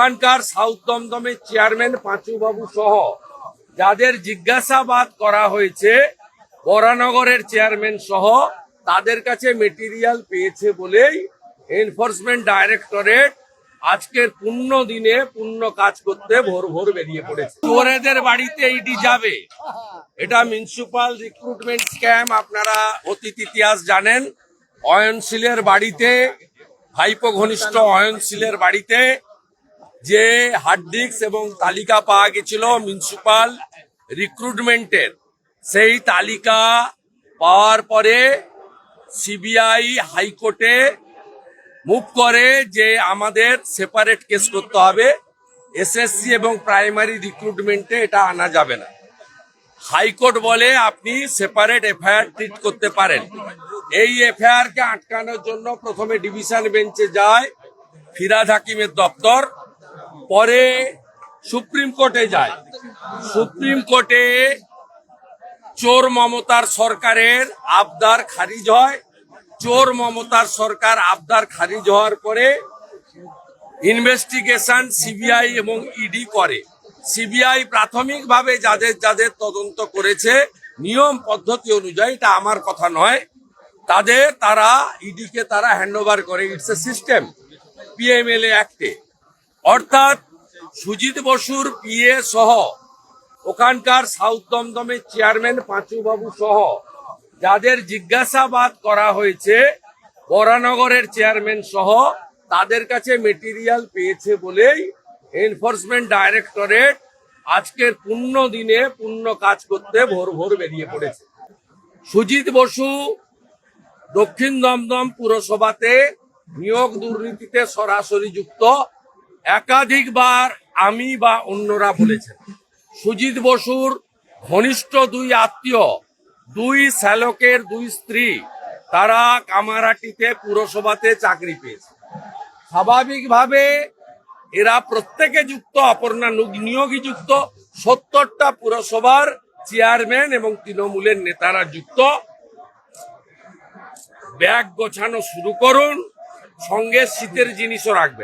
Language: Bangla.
ওখানকার সাউথ দমদমের চেয়ারম্যান পাঁচুবাবু সহ যাদের জিজ্ঞাসাবাদ করা হয়েছে, বরানগরের চেয়ারম্যান সহ তাদের কাছে মেটেরিয়াল পেয়েছে বলেই এনফোর্সমেন্ট ডাইরেক্টরেট আজকের পূর্ণ দিনে পূর্ণ কাজ করতে ভোর ভোর বেরিয়ে পড়েছে। চোরেদের বাড়িতে ইডি যাবে। এটা মিউনিসিপাল রিক্রুটমেন্ট স্ক্যাম আপনারা অতীত ইতিহাস জানেন। অয়নশীলের বাড়িতে, ভাইপো ঘনিষ্ঠ অয়নশীলের বাড়িতে যে হার্ড ডিস্ক এবং তালিকা পাওয়া গেছিল মিউনিসিপাল রিক্রুটমেন্টের সেই তালিকা পাওয়ার পরে সিবিআই হাইকোর্টে মুভ করে যে আমাদের সেপারেট কেস করতে হবে। এসএসসি এবং প্রাইমারি রিক্রুটমেন্টে এটা আনা যাবে না। হাইকোর্ট বলে আপনি সেপারেট এফআইআর ট্রিট করতে পারেন। এই এফআইআর কে আটকানোর জন্য প্রথমে ডিভিশন বেঞ্চে যায় ফিরাদ হাকিমের দপ্তর। পরে সুপ্রিম কোর্টে যায়। সুপ্রিম কোর্টে চোর মমতার সরকারের আবদার খারিজ হয়। চোর মমতার সরকার আবদার খারিজ হওয়ার পরে ইনভেস্টিগেশন সিবিআই এবং ইডি করে। সিবিআই প্রাথমিকভাবে যাদের যাদের তদন্ত করেছে, নিয়ম পদ্ধতি অনুযায়ী এটা আমার কথা নয়, তাদের তারা ইডিকে তারা হ্যান্ড ওভার করে ইটস এ সিস্টেম পিএমএলএ অ্যাক্টে অর্থাৎ সুজিত বসুর পিএ সহ ওখানকার সাউথ দমদমের চেয়ারম্যান পাঁচু বাবু সহ যাদের জিজ্ঞাসাবাদ করা হয়েছে, বরানগরের চেয়ারম্যান সহ, তাদের কাছে মেটেরিয়াল পেয়েছে বলেই এনফোর্সমেন্ট ডাইরেক্টরেট আজকের পূর্ণ দিনে, পূর্ণ কাজ করতে ভোর ভোর বেরিয়ে পড়েছে। সুজিত বসু দক্ষিণ দমদম পুরসভাতে নিয়োগ দুর্নীতিতে সরাসরি যুক্ত। একাধিকবার আমি বা অন্যরা বলেছেন। সুজিত বসুর ঘনিষ্ঠ দুই আত্মীয়, দুই শ্যালকের দুই স্ত্রী, তারা কামারাটিতে পুরসভাতে চাকরি পেয়েছে। স্বাভাবিকভাবে এরা প্রত্যেকে যুক্ত, অপর্ণা নু- নিয়োগী যুক্ত, সত্তরটা পুরসভার চেয়ারম্যান এবং তৃণমূলের নেতারা যুক্ত। ব্যাগ গোছানো শুরু করুন, সঙ্গে শীতের জিনিসও রাখবেন।